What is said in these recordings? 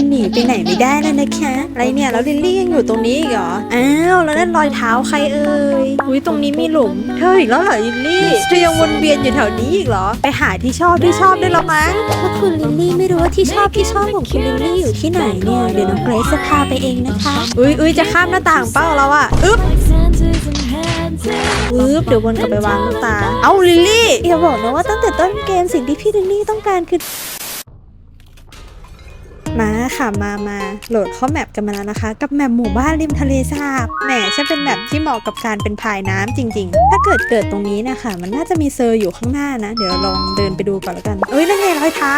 คุณหนีไปไหนไม่ได้แล้วนะคะอะไรเนี่ยแล้วลิลลี่ยังอยู่ตรงนี้อีกเหรออ้าวแล้วนั่นรอยเท้าใครเอ่ยอุ้ยตรงนี้มีหลุมเธออีกแล้วเหรอลิลลี่เธอยังวนเวียนอยู่แถวนี้อีกเหรอ ไปหาที่ชอบที่ชอบได้แล้วมั้งถ้าคุณลิลลี่ไม่รู้ว่าที่ชอบที่ชอบของคุณลิลลี่อยู่ที่ไหนเนี่ยเดี๋ยวน้องเกรซจะพาไปเองนะคะอุ้ยอุ้ยจะข้ามหน้าต่างเป้าแล้วอะอึ๊บปึ๊บเดี๋ยววนกลับไปวางลูกตา เอาลิลลี่อย่าบอกนะว่าตั้งแต่ต้นเกมสิ่งที่พี่ลิลลี่ต้องการคือ มาค่ะมามาโหลดเข้าแมปกันมาแล้วนะคะ กับแมปหมู่บ้านริมทะเลสาบแหมฉันเป็นแมปที่เหมาะกับการเป็นพายน้ำจริง ๆ ถ้าเกิดเกิดตรงนี้นะคะ มันน่าจะมีเซอร์อยู่ข้างหน้านะ เดี๋ยวลองเดินไปดูก่อนแล้วกัน เอ้ยนั่นไงรอยเท้า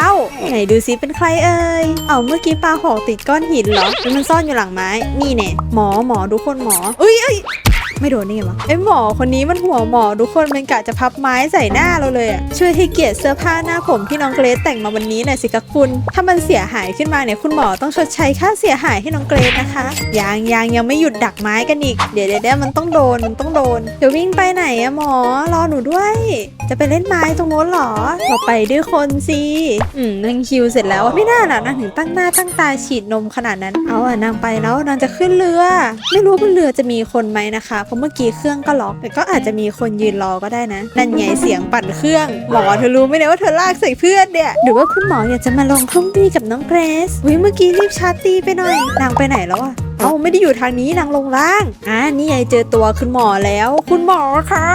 ไหนดูซิเป็นใครเอ่ยเอาเมื่อกี้ปลาหอกติดก้อนหินเหรอหรือมันซ่อนอยู่หลังไม้นี่แน่หมอหมอดูคนหมอเอ้ยเอ้ย ไม่โดนนี่ไงวะไอหมอคนนี้มันหัวหมอทุกคนมันกะจะพับไม้ใส่หน้าเราเลยอะช่วยให้เกียรติเสื้อผ้าหน้าผมที่น้องเกรซแต่งมาวันนี้หน่อยสิคะคุณ ถ้ามันเสียหายขึ้นมาเนี่ยคุณหมอต้องชดใช้ค่าเสียหายให้น้องเกรซนะคะยังยังยังไม่หยุดดักไม้กันอีก เดี๋ยวเดี๋ยวมันต้องโดนมันต้องโดน เดี๋ยววิ่งไปไหนอะหมอรอหนูด้วย จะไปเล่นไม้ตรงโน้นเหรอ เราไปด้วยคนสิ อืมนางคิวเสร็จแล้วอะไม่น่าหนะนางถึงตั้งหน้าตั้งตาฉีดนมขนาดนั้น เอาอะนางไปแล้วนางจะขึ้นเรือ ไม่รู้บนเรือจะมีคนไหมนะคะ เพราะเมื่อกี้เครื่องก็ล็อก แต่ก็อาจจะมีคนยืนรอก็ได้นะ นั่นไงเสียงปั่นเครื่อง หมอเธอรู้ไหมเนี่ยว่าเธอลากใส่เพื่อนเนี่ย หรือว่าคุณหมออยากจะมาลงเครื่องตีกับน้องเกรซวิเมื่อกี้รีบชาร์จตีไปหน่อย นางไปไหนแล้วอะ เอ้าไม่ได้อยู่ทางนี้นางลงล่าง อ่านี่ไงเจอตัวคุณหมอแล้ว คุณหมอคะ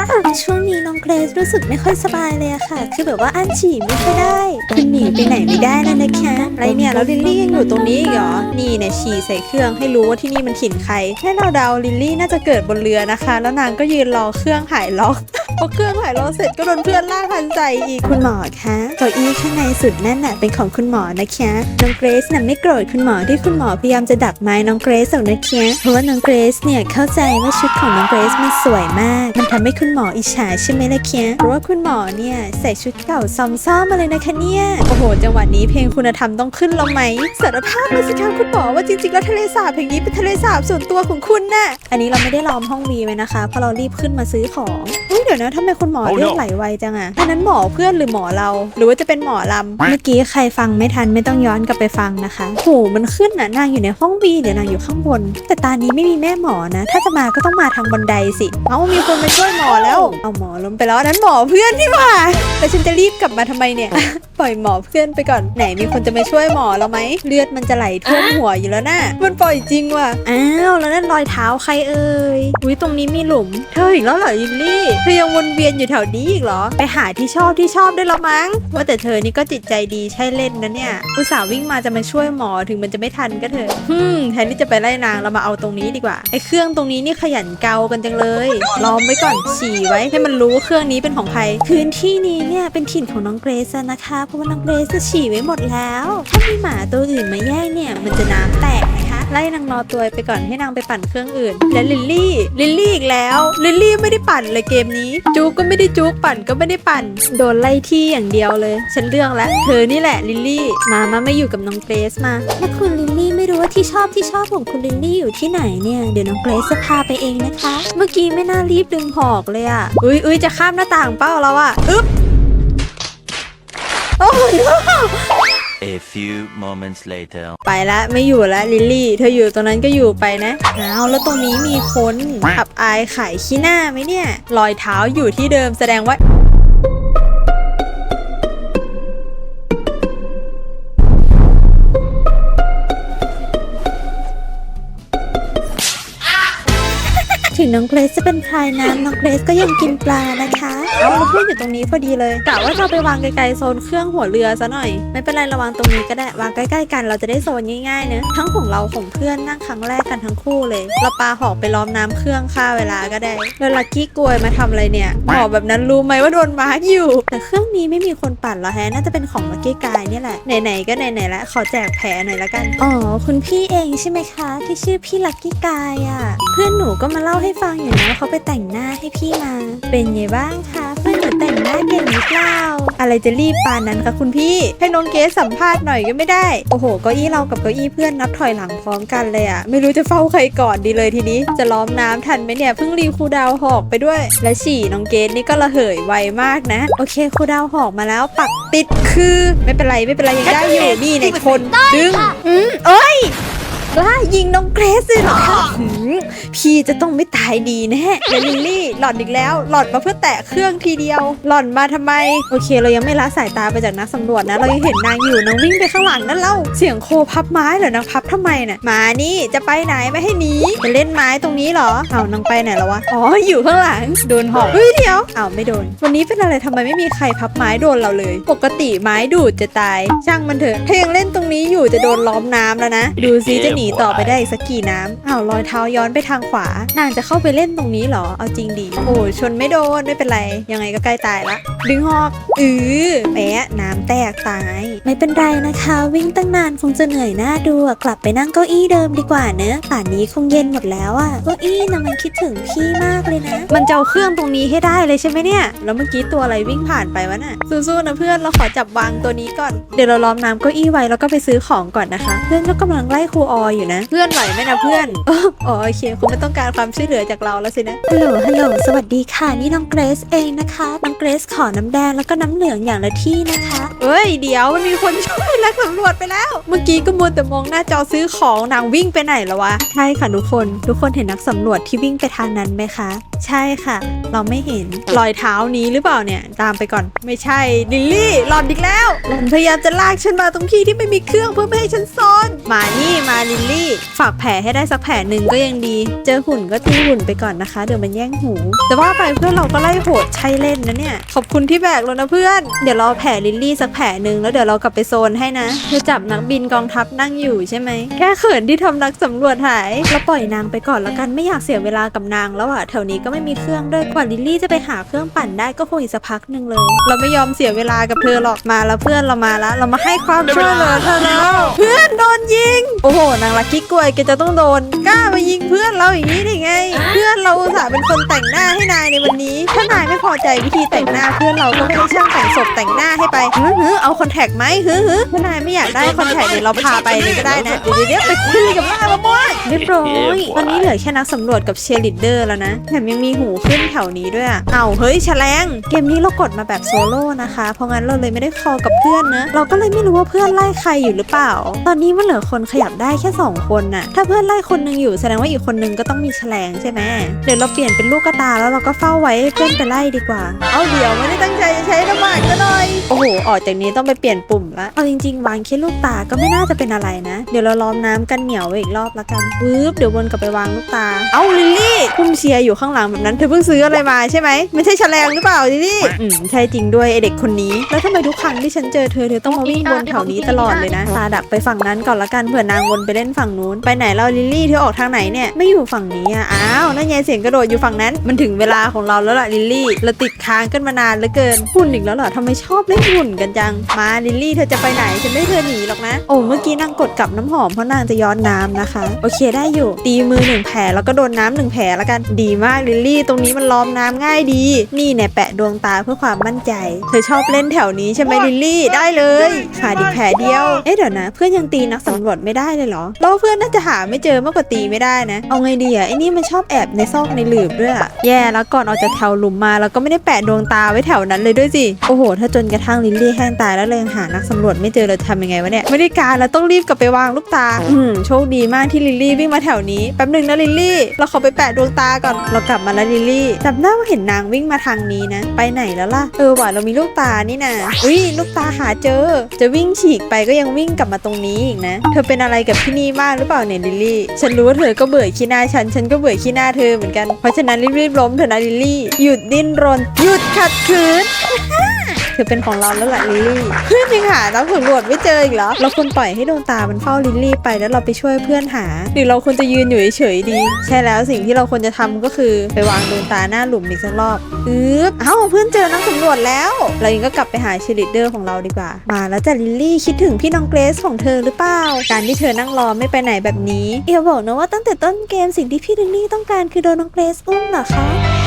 ช่วงนี้น้องเกรซรู้สึกไม่ค่อยสบายเลยอะค่ะ คือแบบว่าอั้นฉี่ไม่ค่อยได้คุณหนีไปไหนไม่ได้แล้วนะคะอะไรเนี่ยแล้วลิลลี่ยังอยู่ตรงนี้อีกเหรอนี่เนี่ยฉี่ใส่เครื่องให้รู้ว่าที่นี่มันถิ่นใครให้เราเดาลิลลี่น่าจะเกิดบนเรือนะคะ แล้วนางก็ยืนรอเครื่องหายล็อก พอเครื่องหายล็อกเสร็จก็โดนเพื่อนลากหันใส่อีกคุณหมอคะเก้าอี้ข้างในสุดนั่นน่ะเป็นของคุณหมอนะคะน้องเกรซน่ะไม่โกรธคุณหมอที่คุณหมอพยายามจะดักไม้น้องเกรซหรอกนะคะเพราะว่าน้องเกรซเนี่ยเข้าใจว่าชุดของน้องเกรซมันสวยมาก มันทำให้คุณหมออิจฉาใช่ไหมล่ะคะเพราะว่าคุณหมอเนี่ยใส่ชุดเก่าซอมซ่อมมาเลยนะคะเนี่ยโอ้โห จังหวะนี้เพลงคุณธรรมต้องขึ้นล้วไหมสารภาพมาสิคะคุณหมอว่าจริงๆแล้วทะเลสาบแห่งนี้เป็นทะเลสาบส่วนตัวของคุณน่ะอันนี้เราไม่ได้ล้อมห้องวีไว้นะคะเพราะเรารีบขึ้นมาซื้อของเฮ้ยเดี๋ยวนะทำไมคุณหมอ Oh no เลือดไหลไวจังอะอันนั้นหมอเพื่อนหรือหมอเรา หรือว่าจะเป็นหมอลำ เมื่อกี้ใครฟังไม่ทันไม่ต้องย้อนกลับไปฟังนะคะโหมันขึ้นน่ะนางอยู่ในห้องวีเดี๋ยวนางอยู่ข้างบน แต่ตานี้ไม่มีแม่หมอนะ ถ้าจะมาก็ต้องมาทางบันไดสิเอ้ามีคนมาช่วยหมอแล้ว เอาหมอล้มไปแล้วอันนั้นหมอเพื่อนที่ว่าแต่ฉันจะรีบกลับมาทำไมเนี่ย ปล่อยหมอเพื่อนไปก่อนไหนมีคนจะมาช่วยหมอเราไหมเลือดมันจะไหลท่วมหัวอยู่แล้วนะมันปล่อยจริงว่ะอ้าวแล้วนั่นรอยเท้าใครเอ่ยอุ้ยตรงนี้มีหลุม เธออีกแล้วเหรอยิลลี่เธอยังวนเวียนอยู่แถวนี้อีกเหรอ ไปหาที่ชอบที่ชอบได้แล้วมั้ง ว่าแต่เธอนี่ก็จิตใจดีใช่เล่นนะเนี่ย อุตส่าห์วิ่งมาจะมาช่วยหมอถึงมันจะไม่ทันก็เถอะฮึมแทนที่จะไปไล่นางเรามาเอาตรงนี้ดีกว่า ไอ้เครื่องตรงนี้นี่ขยันเกากันจังเลย ล้อมไว้ก่อนฉี่ไว้ให้มันรู้ว่าเครื่องนี้เป็นของใคร พื้นที่นี้เนี่ยเป็นถิ่นของน้องเกรซนะคะ เพราะว่าน้องเกรซจะฉี่ไว้หมดแล้ว ถ้ามีหมาตัวอื่นมาแย่งเนี่ยมันจะน้ำแตกนะคะ ไล่นางนอตัวไปก่อนให้นางไปปั่นเครื่องอื่น และลิลลี่ ลิลลี่อีกแล้วลิลลี่ไม่ได้ปั่นเลยเกมนี้จูก็ไม่ได้จูปั่นก็ไม่ได้ปั่น โดนไล่ที่อย่างเดียวเลย ฉันเลือกแล้ว เธอนี่แหละลิลลี่ มามาไม่อยู่กับน้องเกรซมาถ้าคุณลิลลี่ไม่รู้ว่าที่ชอบที่ชอบของคุณลิลลี่อยู่ที่ไหนเนี่ย เดี๋ยวน้องเกรซจะพาไปเองนะคะ เมื่อกี้ไม่น่ารีบดึงหอกเลยอะอุ้ยอุ้ยจะข้ามหน้าต่างเป้าแล้วอะอึ๊บ โอ้ย A few moments later. ไปละไม่อยู่ละลิลลี่ เธออยู่ตรงนั้นก็อยู่ไปนะเอาแล้วตรงนี้มีคนอับอายขายขี้หน้าไหมเนี่ย รอยเท้าอยู่ที่เดิมแสดงว่า ถึงน้องเกรซจะเป็นพรายน้ำน้องเกรซก็ยังกินปลานะคะเอาเราพูดอยู่ตรงนี้พอดีเลยกะว่าจะเอาไปวางไกลๆโซนเครื่องหัวเรือซะหน่อย ไม่เป็นไรระวังตรงนี้ก็ได้วางใกล้ๆกันเราจะได้โซนง่ายๆเนะทั้งของเราของเพื่อนนั่งครั้งแรกกันทั้งคู่เลยเราปลาหอกไปล้อมน้ำเครื่องฆ่าเวลาก็ได้แล้วลักกี้กลวยมาทำอะไรเนี่ยหอกแบบนั้นรู้ไหมว่าโดนมาร์กอยู่ แต่เครื่องนี้ไม่มีคนปั่นเหรอแฮะน่าจะเป็นของลักกี้กายนี่แหละไหนๆก็ไหนๆแล้วขอแจกแผลหน่อยละกันอ๋อคุณพี่เองใช่ไหมคะ ที่ชื่อพี่ลักกี้กายอะ เพื่อนหนูก็มาเล่าให้ฟังอยู่นะว่าเขาไปแต่งหน้าให้พี่มา เป็นไงบ้างคะเพื่อนหนูแต่งหน้าเก่งหรือเปล่า อะไรจะรีบปานนั้นคะคุณพี่ ให้น้องเกสสัมภาษณ์หน่อยก็ไม่ได้ โอ้โหเก้าอี้เรากับเก้าอี้เพื่อนนับถอยหลังพร้อมกันเลยอะไม่รู้จะเฝ้าใครก่อนดีเลยทีนี้ จะล้อมน้ำทันไหมเนี่ยเพิ่งรีคูดาวหอกไปด้วย และฉี่น้องเกสนี่ก็ระเหยไวมากนะ โอเคคูดาวหอกมาแล้วปักติดคือไม่เป็นไรไม่เป็นไรยังได้อยู่นี่ในคนดึงอืมเอ้ยรซเลยเหรอคะหืม พี่จะต้องไม่ตายดีแน่เดี๋ยวลิลลี่ หล่อนอีกแล้ว หล่อนมาเพื่อแตะเครื่องทีเดียว หล่อนมาทำไม โอเค เรายังไม่ละสายตาไปจากนักสำรวจนะ เรายังเห็นนางอยู่นางวิ่งไปข้างหลังนั่นเล่า เสียงโคพับไม้เหรอนางพับทำไมน่ะมานี่จะไปไหนไม่ให้หนีจะเล่นไม้ตรงนี้เหรอเอานางไปไหนแล้ววะอ๋ออยู่ข้างหลังโดนหอกเฮ้ยเดี๋ยวอ้าวไม่โดน วันนี้เป็นอะไรทำไมไม่มีใครพับไม้โดนเราเลย ปกติไม้ดูดจะตาย ช่างมันเถอะถ้ายังเล่นตรงนี้อยู่จะโดนล้อมน้ำแล้วนะ ดูซิจะหนีต่อไปได้อีกสักกี่น้ำอ้าวรอยเท้าย้อนไปทางขวานางจะเข้าไปเล่นตรงนี้เหรอ เอาจริงดิโอ้ชนไม่โดนไม่เป็นไร ยังไงก็ใกล้ตายละ ดึงหอกอือแหมน้ำแตกตาย ไม่เป็นไรนะคะ วิ่งตั้งนานคงจะเหนื่อยหน้าดูกลับไปนั่งเก้าอี้เดิมดีกว่าเนอะป่านนี้คงเย็นหมดแล้วอะเก้าอี้นะมันคิดถึงพี่มากเลยนะ มันจะเอาเครื่องตรงนี้ให้ได้เลยใช่ไหมเนี่ย แล้วเมื่อกี้ตัวอะไรวิ่งผ่านไปวะน่ะสู้ๆนะเพื่อนเราขอจับวางตัวนี้ก่อน เดี๋ยวเราล้อมน้ำเก้าอี้ไว้แล้วก็ไปซื้อของก่อนนะคะ เพื่อนก็กำลังไล่ครูอออยู่นะ เพื่อนไหวไหมนะเพื่อนอ๋อโอเคคงไม่ต้องการความช่วยเหลือจากเราแล้วสินะ ฮัลโหล ฮัลโหล สวัสดีค่ะ นี่น้องเกรซเองนะคะ น้องเกรซขอน้ำแดงแล้วก็น้ำเหลืองอย่างละที่นะคะ เอ้ย เดี๋ยวมันมีคนช่วยนักสำรวจไปแล้ว เมื่อกี้ก็มัวแต่มองหน้าจอซื้อของนางวิ่งไปไหนแล้ววะ ใช่ค่ะทุกคน ทุกคนเห็นนักสำรวจที่วิ่งไปทางนั้นไหมคะ ใช่ค่ะ เราไม่เห็น รอยเท้านี้หรือเปล่าเนี่ย ตามไปก่อน ไม่ใช่ดิลลี่ หลอนอีกแล้วหลอนพยายามจะลากฉันมาตรงที่ที่ไม่มีเครื่องเพื่อไม่ให้ฉันซ่อน มานี่ มาลิลลี่ ฝากแผลให้ได้สักแผลหนึ่งก็ยังดีเจอหุ่นก็ตีหุ่นไปก่อนนะคะ เดี๋ยวมันแย่งหู แต่ว่าไปเพื่อนเราก็ไล่โหดใช่เล่นนะเนี่ย ขอบคุณที่แบกแล้วนะเพื่อน เดี๋ยวเราแผลลิลลี่สักแผลหนึ่งแล้วเดี๋ยวเรากลับไปโซนให้นะเธอจับนักบินกองทัพนั่งอยู่ใช่ไหม แค่เขินที่ทำนักสำรวจหายเราปล่อยนางไปก่อนแล้วกันไม่อยากเสียเวลากับนางแล้วอะแถวนี้ก็ไม่มีเครื่องด้วยกว่าลิลลี่จะไปหาเครื่องปั่นได้ก็คงอีกสักพักหนึ่งเลย เราไม่ยอมเสียเวลากับเธอหรอกมาแล้วเพื่อนเรามาแล้ว เรามาให้ความช่วยเหลือเธอแล้วเพื่อนโดนยิง โอ้โหนางลักกี้กล้วยแกจะต้องโดนกล้ามายิงเพื่อนเราอย่างนี้ได้ไง เพื่อนเราอุตส่าห์เป็นคนแต่งหน้าให้นายในวันนี้ ถ้านายไม่พอใจวิธีแต่งหน้าเพื่อนเราก็ไม่ได้ช่างแต่งศพแต่งหน้าให้ไปฮึฮึเอาคอนแทคไหมฮึฮึถ้านายไม่อยากได้คอนแทคเดี๋ยวเราพาไปเลยก็ได้นะเดี๋ยวเดี๋ยวไปคุยกับล่ามะม่วงเรียบร้อยตอนนี้เหลือแค่นักสำรวจกับเชียร์ลีดเดอร์แล้วนะแถมยังมีหูขึ้นแถวนี้ด้วยอะเอาเฮ้ยแฉลงเกมนี้เรากดมาแบบโซโล่นะคะ เพราะงั้นเราเลยไม่ได้คอลกับเพื่อนเนอะเราก็เลยไม่รู้ว่าเพื่อนไล่ใครอยู่หรือเปล่า ตอนนี้มันเหลือคนขยับได้แค่สองคนน่ะ ถ้าเพื่อนไล่คนหนึงอยู่แสดงว่าอีกคนนึงก็ต้องมีแฉลงใช่ไหมเดี๋ยวเราเปลี่ยนเป็นลูกกระตาแล้วเราก็เฝ้าไว้ให้เพื่อนไปไล่ดีกว่า เอาเดี๋ยวไม่ได้ตั้งใจจะใช้น้ำมันก็หน่อย โอ้โห ออกจากนี้ต้องไปเปลี่ยนปุ่มละเอาจริงๆวางแค่ลูกตาก็ไม่น่าจะเป็นอะไรนะ เดี๋ยวเราล้อมน้ำกันเหนียวไว้อีกรอบละกันปึ๊บเดี๋ยววนกลับไปวางลูกตา เอาลิลลี่ พุ่มเชียร์อยู่ข้างหลังแบบนั้นเธอเพิ่งซื้ออะไรมาใช่ไหมไม่ใช่แฉลงหรือเปล่าลิลลี่อืมใช่จริงด้วยไอเด็กคนนี้ แล้วทำไมทุกครั้งที่ฉันเจอเธอเธอต้องมาวิ่งวนแถวนี้ตลอดเลยนะตาดักไปฝั่งนั้นก่อนละกันเผื่อนางวนไปเล่นฝั่งนู้นไปไหนเราลิลลี่เธอออกทางไหนเนี่ยไม่อยู่ฝั่งนี้อะอ้าวนั่นไงเสียงกระโดดอยู่ฝั่งนั้น มันถึงเวลาของเราแล้วล่ะลิลลี่เราติดค้างกันมานานเหลือเกินหุ่นอีกแล้วเหรอทำไมชอบเล่นหุ่นกันจังมาลิลลี่เธอจะไปไหนฉันไม่เธอหนีหรอกนะโอ้เมื่อกี้นางกดกับน้ำหอมเพราะนางจะย้อนน้ำนะคะ โอเคได้อยู่ตีมือหนึ่งแผลแล้วก็โดนน้ำหนึ่งแผลล้วกัน ดีมากลิลลี่ ตรงนี้มันล้อมน้ำง่ายดี นี่เนี่ยแปะดวงตาเพื่อความมั่นใจ เธอชอบเล่นแถวนี้ใช่ไหมลิลลี่ ได้เลยขาดอีกแผลเดียว เอ๊ะเดี๋ยวนะ เพื่อนยังตีนักสำรวจไม่ได้เลยเหรอเราว่าเพื่อนน่าจะหาไม่เจอมากกว่าตีไม่ได้นะ เอาไงดีอะไอ้นี่มันชอบแอบในซอกในหลืบด้วยอะแย่แล้วก่อนออกจากแถวหลุมมาแล้วก็ไม่ได้แปะดวงตาไว้แถวนั้นเลยด้วยสิ โอ้โห ถ้าจนกระทั่งลิลลี่แห้งตายแล้วเลยยังหานักสำรวจไม่เจอเราจะทำยังไงวะเนี่ย ไม่ได้การแล้วต้องรีบกลับไปวางลูกตา อืมโชคดีมากที่ลิลลี่วิ่งมาแถวนี้ แป๊บหนึ่งนะลิลลี่ เราขอไปแปะดวงตาก่อนเรากลับมาแล้วลิลลี่จำได้ว่าเห็นนางวิ่งมาทางนี้นะ ไปไหนแล้วล่ะเออว่ะเรามีลูกตานี่นะอุ้ยลูกตาหาเจอ จะวิ่งฉีกไปก็ยังวิ่งกลับมาตรงนี้อีกนะ เธอเป็นอะไรกับที่นี่มากหรือเปล่าเนี่ยลิลลี่ ฉันรู้ว่าเธอก็เบื่อขี้หน้าฉันฉันก็เบื่อขี้หน้าเธอเหมือนกันเพราะฉะนั้นรีบๆล้มเถอะนะลิลลี่ หยุดดิ้นรน หยุดขัดขืน เธอเป็นของเราแล้วแหละลิลลี่เพื่อนยังหานักสำรวจไม่เจออีกเหรอเราควรปล่อยให้ดวงตามันเฝ้าลิลลี่ไปแล้วเราไปช่วยเพื่อนหา หรือเราควรจะยืนอยู่เฉยๆดี ใช่แล้วสิ่งที่เราควรจะทำก็คือไปวางดวงตาหน้าหลุมอีกสักรอบอึ๊บเอ้าเพื่อนเจอนักสำรวจแล้ว เราเองก็กลับไปหาเชลิเดอร์ของเราดีกว่า มาแล้วจ้ะลิลลี่คิดถึงพี่น้องเกรซของเธอหรือเปล่าการที่เธอนั่งรอไม่ไปไหนแบบนี้เอียวบอกนะว่าตั้งแต่ต้นเกมสิ่งที่พี่ลิลลี่ต้องการคือโดนน้องเกรซอุ้มเหรอคะ